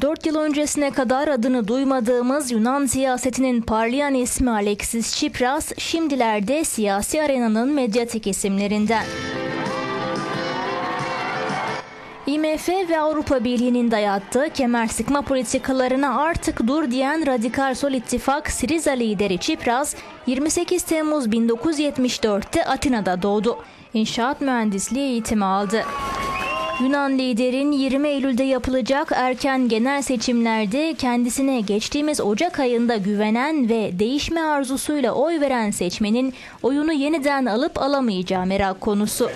Dört yıl öncesine kadar adını duymadığımız Yunan siyasetinin parlayan ismi Alexis Tsipras, şimdilerde siyasi arenanın medyatik isimlerinden. IMF ve Avrupa Birliği'nin dayattığı kemer sıkma politikalarına artık dur diyen Radikal Sol İttifak Siriza lideri Tsipras 28 Temmuz 1974'te Atina'da doğdu. İnşaat mühendisliği eğitimi aldı. Yunan liderin 20 Eylül'de yapılacak erken genel seçimlerde kendisine geçtiğimiz Ocak ayında güvenen ve değişme arzusuyla oy veren seçmenin oyunu yeniden alıp alamayacağı merak konusu.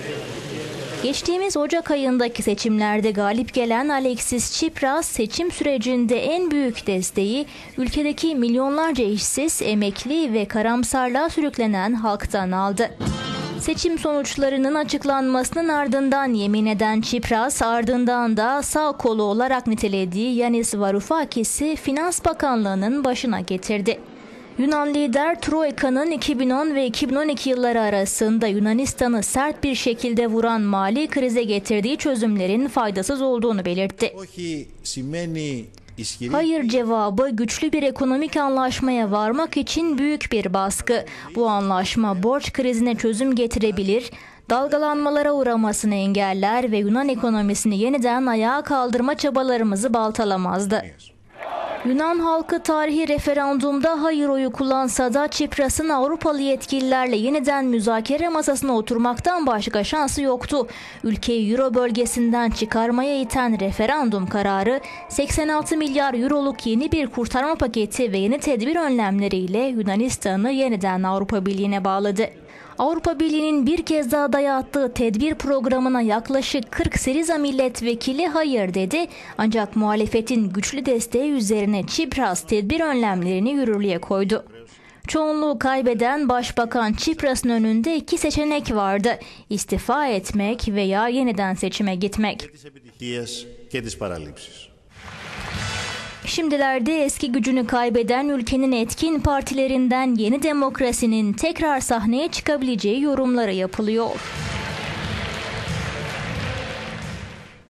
Geçtiğimiz Ocak ayındaki seçimlerde galip gelen Alexis Tsipras seçim sürecinde en büyük desteği ülkedeki milyonlarca işsiz, emekli ve karamsarlığa sürüklenen halktan aldı. Seçim sonuçlarının açıklanmasının ardından yemin eden Çipras ardından da sağ kolu olarak nitelediği Yanis Varoufakis'i Finans Bakanlığı'nın başına getirdi. Yunan lider Troika'nın 2010 ve 2012 yılları arasında Yunanistan'ı sert bir şekilde vuran mali krize getirdiği çözümlerin faydasız olduğunu belirtti. Hayır cevabı güçlü bir ekonomik anlaşmaya varmak için büyük bir baskı. Bu anlaşma borç krizine çözüm getirebilir, dalgalanmalara uğramasını engeller ve Yunan ekonomisini yeniden ayağa kaldırma çabalarımızı baltalamazdı. Yunan halkı tarihi referandumda hayır oyu kullansa da Çipras'ın Avrupalı yetkililerle yeniden müzakere masasına oturmaktan başka şansı yoktu. Ülkeyi Euro bölgesinden çıkarmaya iten referandum kararı 86 milyar euroluk yeni bir kurtarma paketi ve yeni tedbir önlemleriyle Yunanistan'ı yeniden Avrupa Birliği'ne bağladı. Avrupa Birliği'nin bir kez daha dayattığı tedbir programına yaklaşık 40 Siriza milletvekili hayır dedi. Ancak muhalefetin güçlü desteği üzerine Çipras tedbir önlemlerini yürürlüğe koydu. Çoğunluğu kaybeden Başbakan Çipras'ın önünde iki seçenek vardı. İstifa etmek veya yeniden seçime gitmek. Şimdilerde eski gücünü kaybeden ülkenin etkin partilerinden yeni demokrasinin tekrar sahneye çıkabileceği yorumları yapılıyor.